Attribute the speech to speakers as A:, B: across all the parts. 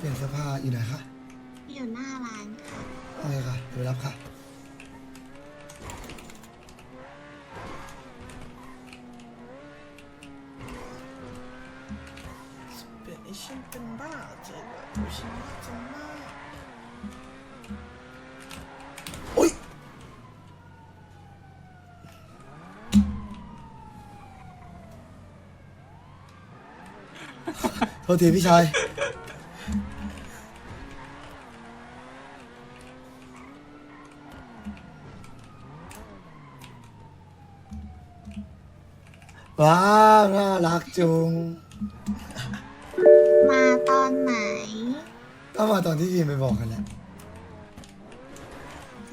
A: เปลี่ยนเสื้อผ้าอยู่ไหนคะ
B: อยู่หน้าร้านค่ะ
A: โอเคค่ะเดี๋ยวไปรับค่ะ
C: เป็นไอฉันเป็นบ้าเจ็บอะฉันจะมาก
A: อุ้ยโทษทีพี่ชาย น่ารักจุง
B: มาตอนไหน
A: ก็มาตอนที่ทีมไปบอกกันแหละ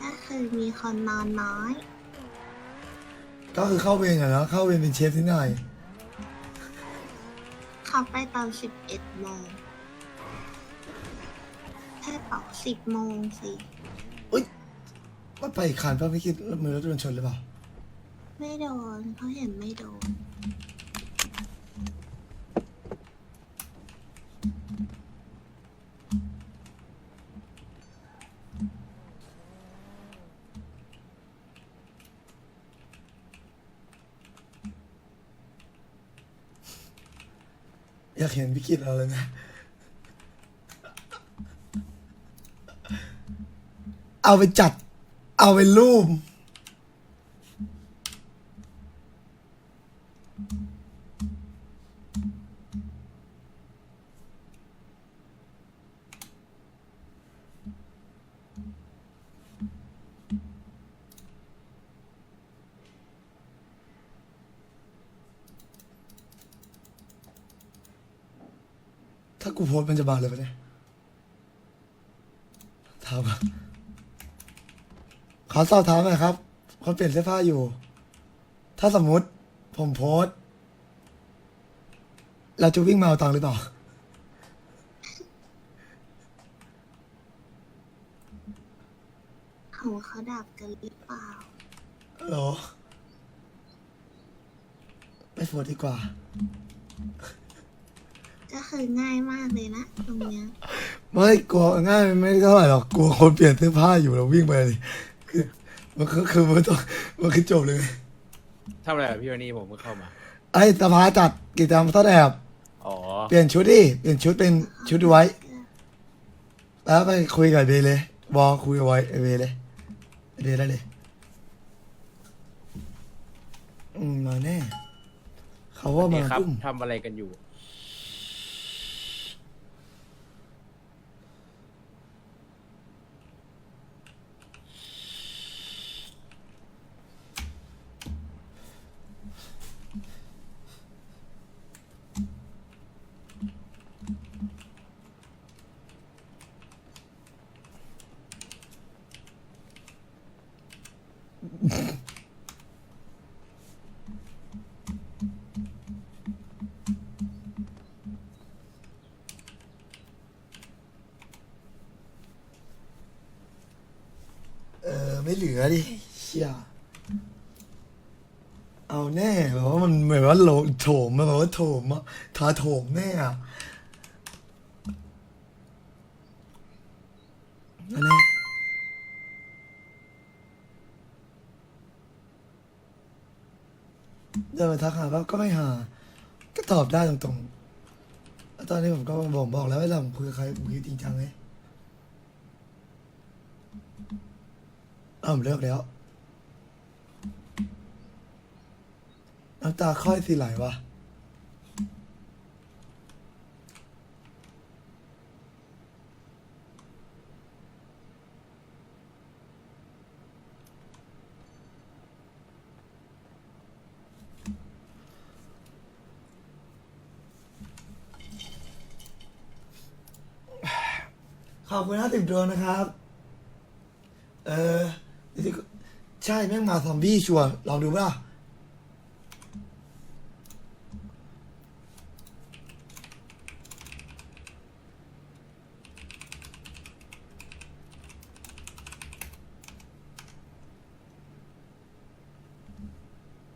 B: ก็คือมีคนนอนน้อย
A: ก็คือเข้าเวรอะเนาะเข้าเวรเป็นเชฟที่ไหนอย
B: เขาไปตอนสิบเอ็ดโมงแค่บอกสิบโมงสิ
A: ว่าไปอีกคันป่ะไม่คิดมือรถโดนชนหรือเปล่า
B: ไม่โดนเขาเห็นไม่โดน
A: อยากเห็นพี่กิตเราเลยนะ เอาไปจัด เอาไปรูป ถ้ากูโพสต์มันจะบานเลยปะเนี่ยถามก่อนขอสอบถามหน่อยครับเขาเปลี่ยนเสื้อผ้าอยู่ ถ้าสมมุติ ผมโพสต์เราจะวิ่งมาเอาตังค์หรือเปล่า
B: ของเขาดับกันหรือเปล่า
A: เหรอไม่โพสต์ดีกว่า
B: ก็คือง่ายมากเลยนะตรงเนี้ย
A: ไม่กลัวง่ายไม่เท่าไหร่หรอกกลัวคนเปลี่ยนเสื้อผ้าอยู่เราวิ่งไปเลยคือมันก็คือมันต้องมันคือจบเลย
D: ทำอะไรกับพี่วันนี้ผมเพิ่งเข้ามา
A: ไอ้สภาจัดกิจกรรมทอดแอบ
D: อ๋อ
A: เปลี่ยนชุดดิเปลี่ยนชุดเป็นชุดไว้ แล้วไปคุยกับเบย์เลยบอคุยกับไว้ไอ้เบย์เลยไอ้เบย์ได้เลยอืมมาแน่เขาว่ามา
D: นี่ครับ
A: ตุ้ม
D: ทำอะไรกันอยู่
A: ไม่เหลือดิเชี่ยเอาแน่แบบว่ามันเหมือนว่าโหลโถมมันแบบว่าโถมอะทาโถมแน่อะอันนี้เดินมาทักหาว่าก็ไม่หา ก็ตอบได้ตรงๆแล้วตอนนี้ผมก็บอกบอกแล้วว่าเราคุยกับใครผมคุยจริงจังไง อ้าวผมเลิกแล้วน้ำตาค่อยสิไหลวะขอบคุณห้าสิบดวงนะครับ เออ ใช่แม่งมาซอมบี้ชัวร์ลองดูป่ะ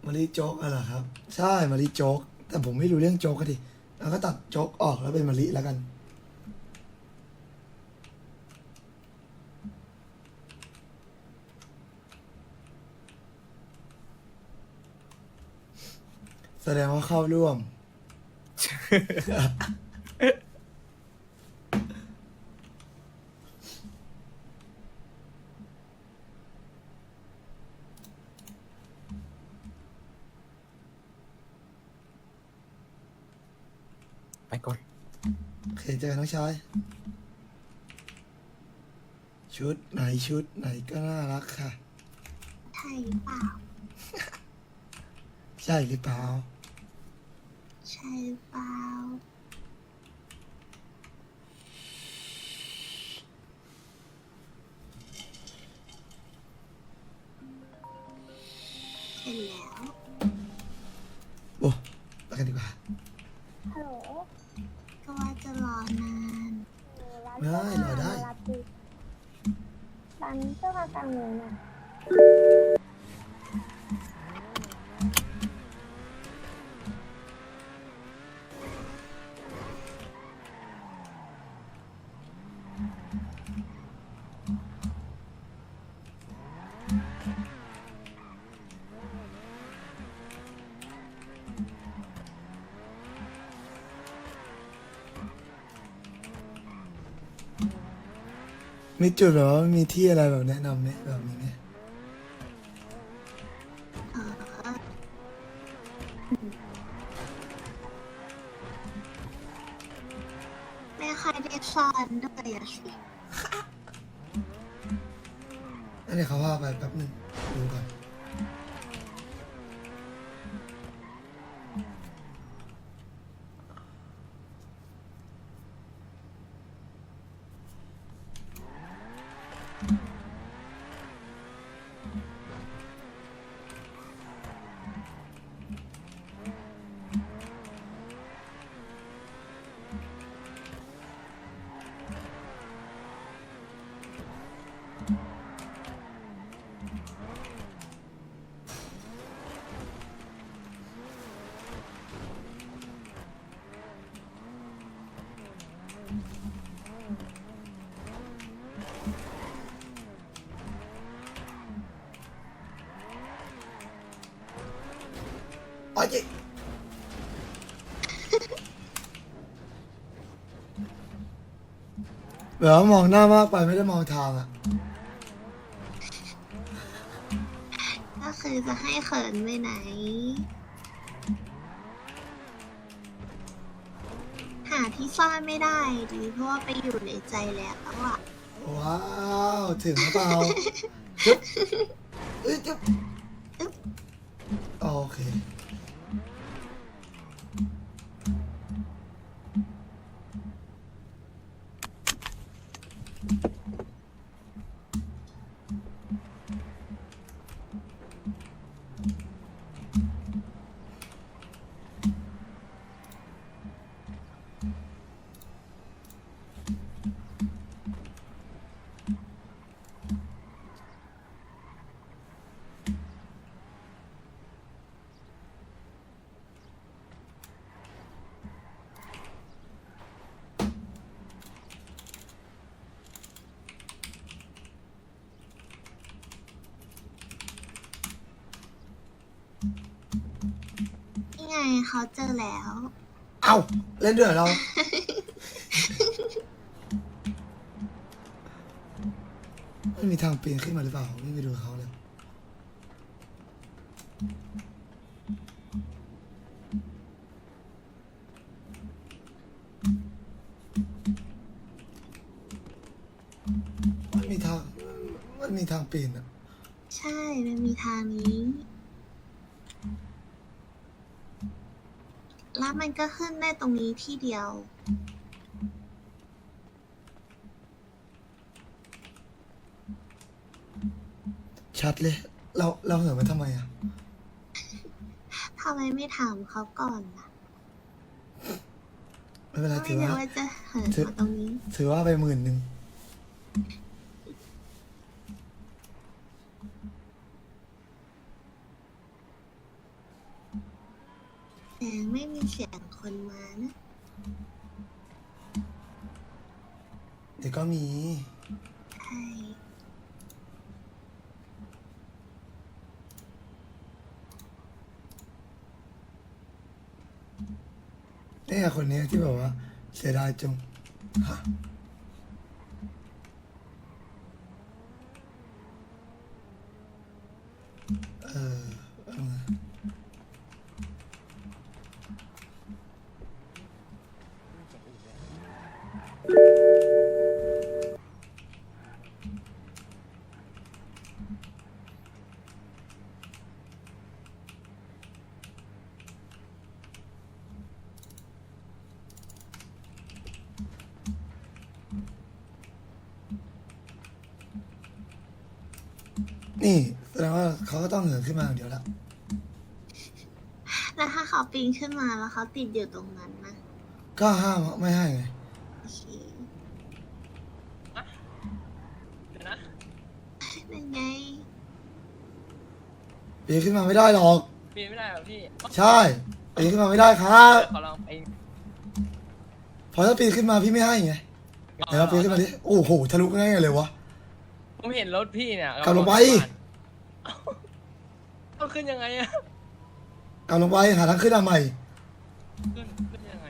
A: มารีโจ๊กอะไรครับ ใช่มารีโจ๊กแต่ผมไม่รู้เรื่องโจ๊กก็ดิแล้วก็ตัดโจ๊กออกแล้วเป็นมะลิแล้วกัน แสดงว่าเข้าร่วม
D: ไปก่อน
A: โอเคเจอกันน้องชาย ชุดไหนชุดไหนก็น่ารักค่ะ
B: ใช่หรือเปล่า
A: ใช่หรือเปล่า
B: ใช่ หรือเปล่า เสร็จแล้ว
A: โอ้ไปกันดีกว่า
E: ฮัลโหล
B: ก็ว่าจะรอนาน
A: ไม่ได้รอได้
E: รับดิร้านเสื้อผ้ากลางเมืองน่ะ
A: มีจุดแบบว่ามีที่อะไรแบบแนะนำไหมแบบนี้ไหม
B: เออไม่ค่อยได้ซ่อนด้วยอะสิ
A: อันนี้เขาว่าไปแป๊บหนึ่งดูก่อน อ๋ อจิแบบว่ามองหน้ามากไปไม่ได้มองทางอะ
B: ก็คือจะให้เขินไปไหน หาที่ซ่อนไม่ได้ดีเพราะว่าไปอยู่ในใจแล้วอะ
A: ว้าวถึงหรือเปล่าจึ๊บเอ้ยจึ๊บโอเค
B: Mm-hmm. เขาเจอแล้ว
A: เอ้าเล่นด้วยเหรอเรา ไม่มีทางปีนขึ้นมาหรือเปล่า ไม่ไปดูเขาเลย มันมีทาง มันมีทางปีนอะ
B: ใช่มันมีทางนี้ แล้วมันก็ขึ้นได้ตรงนี้ที่เดียว
A: ชัดเลย เราเราเหินมาทำไมอะ
B: ทำไมไม่ถามเขาก่อนล่ะ
A: ไม่เป็นไร
B: ก็
A: ถื
B: ไม่
A: อ
B: รู้
A: ว่า
B: ว่าจะเหิน
A: ถือ
B: มาตรงนี้
A: ถือว่าไปหมื่นหนึ่ง
B: แต่ไม่มีเสียงคนมานะ
A: เดี๋ยวก็มี
B: ใช่
A: เนี่ยคนเนี้ยที่แบบว่า เสียดายจังฮะเออเออนี่แสดงว่าเขาก็ต้องเหินขึ้นมาอย่างเดียวละ
B: แล้วถ้าเขาปีนขึ้นมาแล้วเขาติดอยู่ตรงนั้นนะ
A: ก็ห้ามไม่ให้ไง
B: โอเค
C: เดี๋ยวนะ
B: เป็นไง
A: ปีนขึ้นมาไม่ได้หรอก
C: ปีนไม่ได้เหรอพี่
A: ใช่ปีนขึ้นมาไม่ได้ครับ
C: ขอลองไป
A: เพอถ้าปีนขึ้นมาพี่ไม่ให้ไงเดี๋ยวเราปีนขึ้นมาดิโอ้โหทะลุง่ายๆเลยวะ
C: ผมเห็นรถพี่เนี่ย
A: กลับลงไป
C: ต้องขึ้นยังไงอะ
A: กลับลงไปหาทางขึ้นมาใหม่
C: ขึ้นขึ้นยังไง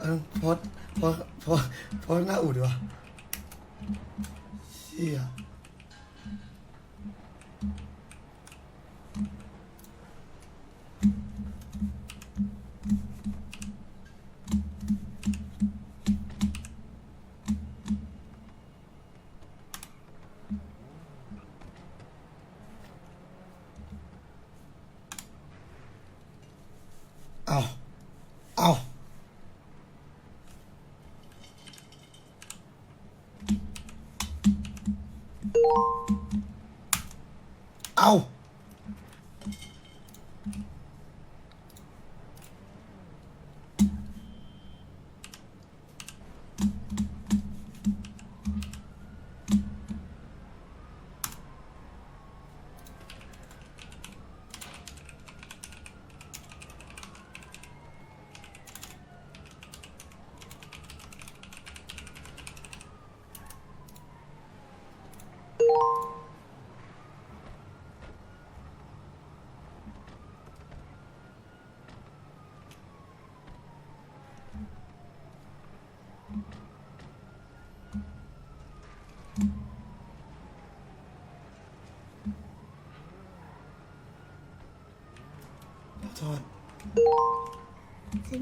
A: เออโพสโพสโพสโพสหน้าอูดดีวะเชี่ย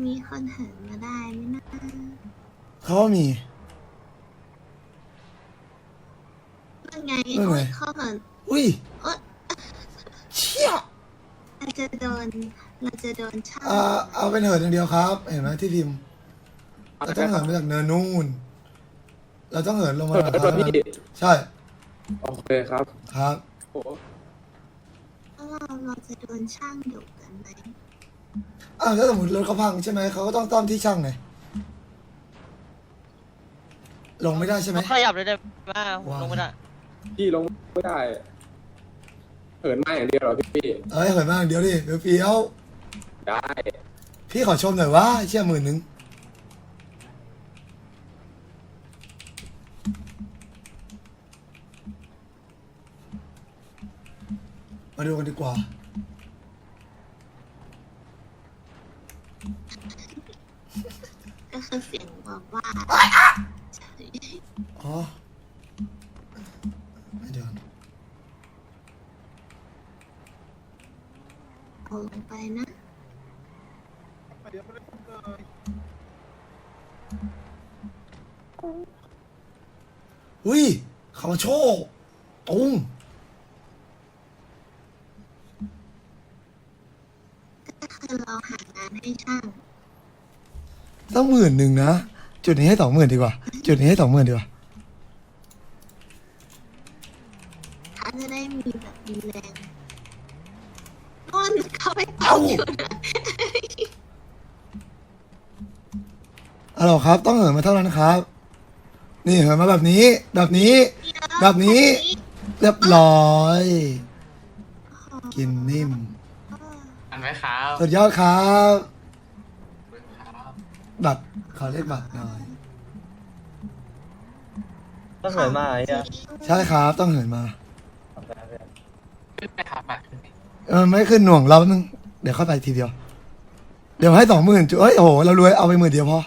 B: มีคนเหินมาได้ไหมนะ
A: เขาว่ามี
B: ว่าไง
A: ว่าไง
B: โอ๊ยเขาเหิน
A: อุ้ย
B: โอ๊ย
A: เชี่ย
B: เราจะโดน เราจะโดนช่าง
A: อ่าเอาเป็นเหินอย่างเดียวครับ เห็นไหมที่พิมพ์เราต้องเหินมาจากเนินนู่น เราต้องเหินลงมา
F: เออ
A: จาก
F: แบบ
A: เท่านั้น
F: นี้
A: ใช่
F: โอเคครับ
A: ครับ
F: โอ้
B: แล้วเราเราจะโดนช่างดุกันไหม
A: อ้าวถ้าสมมติรถเขาพังใช่ไหมเขาก็ต้องต้อมที่ช่างไงลงไม่ได้ใช่ไหม
G: ขยับเลยได้ไหม
A: ว้าว
G: ลงไม่ได้
F: พี่ลงไม่ได้เหินมาอย่างเดียวเหรอพี่
A: เอ้ยเหินมาอย่างเดียวดิเฟี้ยว
F: ได้
A: ๆพี่ขอชมหน่อยว่าเชี่ยหมื่นหนึ่งมาดูกันดีกว่า
B: ก็คือเสียงบอกว่า
A: อ๋อไม่เดี๋ยวก่อน
B: เอาลงไปนะ
A: อุ้ยเขามาโชว์ตุ้ง
B: ก็คือเราหางานให้ช่าง
A: ต้องหมื่นหนึ่งนะ จุดนี้ให้สองหมื่นดีกว่า จุดนี้ให้สองหมื่นดีกว่า
B: ถ้าจะได้มีแบบมีแรงนู่นเขาไปตบอยู่นะ
A: อะหรอครับ ต้องเหินมาเท่านั้นครับ นี่เหินมาแบบนี้ แบบนี้ แบบนี้ เรียบร้อย กินนิ่ม
H: อันไหมครับ
A: สุดยอดครับ
H: ครั บ
A: บัตรขอเลขบัตรหน่อย
G: ต้องเหินมาไอ้เนี่ย
A: ใช่ครับต้องเหินมาเออไม่ขึ้นหน่วงเราแป๊บนึงเดี๋ยวเข้าไปทีเดียว เดี๋ยวให้สองหมื่นจุเอ้ยโอ้โหเรารวยเอาไปหมื่นเดียวพอ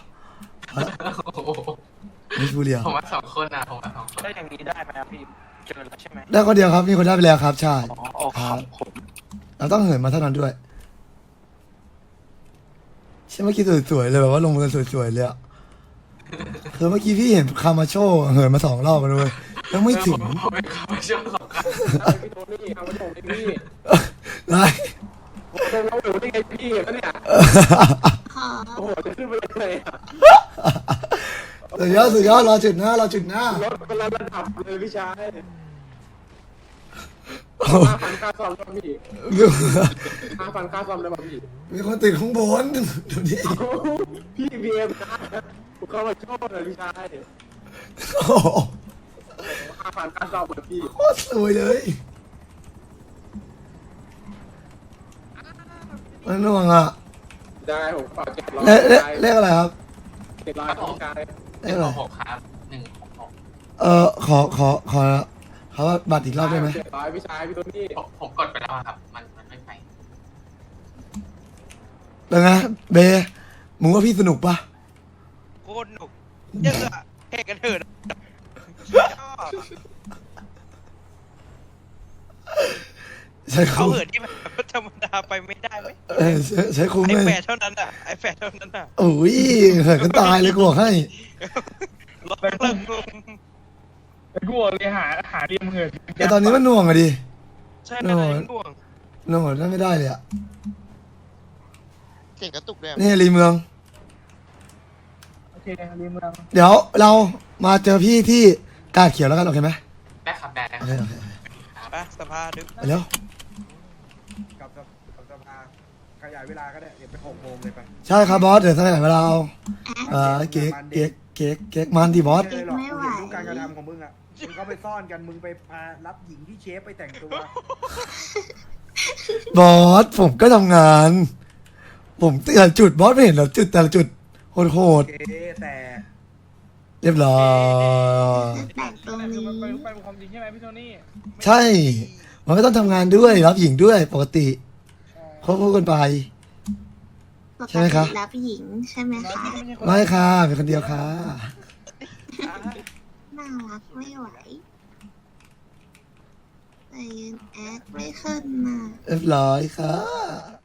A: มิสบูเรีย
H: ผมว่าสองคนนะผมว่าสองคน
G: ได้อย่างนี้ได้ไหมครับพี่เจอแล้วใช่ไหม
A: ได้คนเดียวครับมีคนได้ไปแล้วครับใช่
G: อ๋อโอเคครับผม
A: เราต้องเหินมาเท่านั้นด้วย ใช่เมื่อกี้สวยๆเลยแบบว่าลงมือสวยๆเลยอะคือเมื่อกี้พี่เห็นคามาโชเหินมาสองรอบเลยยังไม่ถึง
H: ผมไม่เขาไปช่สองคน
F: พี่โทนี่เอามาส่งให้พี่
A: ได้
F: ผมส่งเราอยู่ได้ไงพี่เห็นปะเนี่ยโอ้โหจะขึ้นไปเลยอะ
A: สุดยอดสุดยอดรอจุดหน้ารอจุดหน้าร
F: ถคนละระดับเลยพี่ชาย
A: ห
F: ห้าพันค่าซ่อมแล้วพี่ห้าพันค่าซ่อมได้ป่ะพี่
A: มีคนติดข้างบนดูดิ
F: เอ้าพี่เบียร์นะผมเข้ามาชอบเลยพี่ชาย
A: โอ้โห
F: ห้าพันค่าซ่อมเลยพี่
A: โคตรสวยเลยมันน่วงอะ
F: ได้ผมฝากเจ็ดร้อย
A: เลขเลขเลขอะไรครับ
F: เจ็ดร้อยครับพี่ชาย
A: เลขอะไร
H: หกครับหนึ่งหกหก
A: เออขอขอขอ ขอบัตรอีกรอบได้ไหม
F: เจ็ดร้อยพี่ชายพี่โทนี่
H: ผมผมกดไปแล้วอะครับ มันมันไม่ไป
A: เป็นไงเบมึงว่าพี่สนุกปะ
I: โคตรหนุกเยอะอะแข่งกันเถิดชอบ
A: ใช้
I: เขา
A: คุ้ม
I: เหินที่แบบธรรมดาไปไม่ได้ไหม
A: เออใช้ใช้คุ้ม
I: ไอ
A: เล
I: แฝ
A: ย
I: ดเท่านั้นอะไอแฝดเท่านั้นอะ
A: โอ้ยเหินกันตายเลยกูบอกให้
I: ลองเลิกลง
G: กูเลยหาหาเรียมเหิน
A: แต่ตอนนี้มันหน่วงอะดิ
I: ใช่ไม่ได้ห่วง
A: หน่วงนั่นไม่ได้เลยอะ
I: เสียงกระตุกเลยอะ
A: นี่รีเมือง
G: โอเคเรียมเมือง
A: เดี๋ยวเรามาเจอพี่ที่กาดเขียวแล้วกันโอเคไหม
H: ได้ครับได้ได้
A: โอเคโอเค
I: ไปสภาดึก
A: ไปเร็ว
C: กับกับกับสภาขยายเวลาก็ได้เดี๋ยวไปหกโมงเลยไป
A: ใช่ครับบอสเดี๋ยวสักหน่อยเวลาเอาเออเก๊กเก๊กเก๊กเก๊กมันที่บอส
C: ไม่เลยหรอกกูเห็นทุกการกระทำของมึงอะ มึงก็ไปซ่อนกันมึงไปพารับหญิงที่เชฟไปแต่งตัว
A: บอสผมก็ทำงาน ผมแต่ละจุดบอสไม่เห็นเหรอจุดแต่ละจุดโหด
C: โอเคแต่
A: ๆเรียบร้อย
B: แต่งตรงนี้
G: ไปไปความจริงใช่ไหมพี่โทนี่
A: ใช่ มันก็ต้องทำงานด้วยรับหญิงด้วยปกติควบคู่กันไป
B: ปก
A: ใช่ไหม
B: ติ
A: คะ
B: รับหญิงใช่ไหมคะ
A: ไม่ค่ะเป็นคนเดียวค่ะ
B: น่ารักไม่ไหวแต่ยังแอดไม่ขึ้นมา
A: เรียบร้อยค่ะ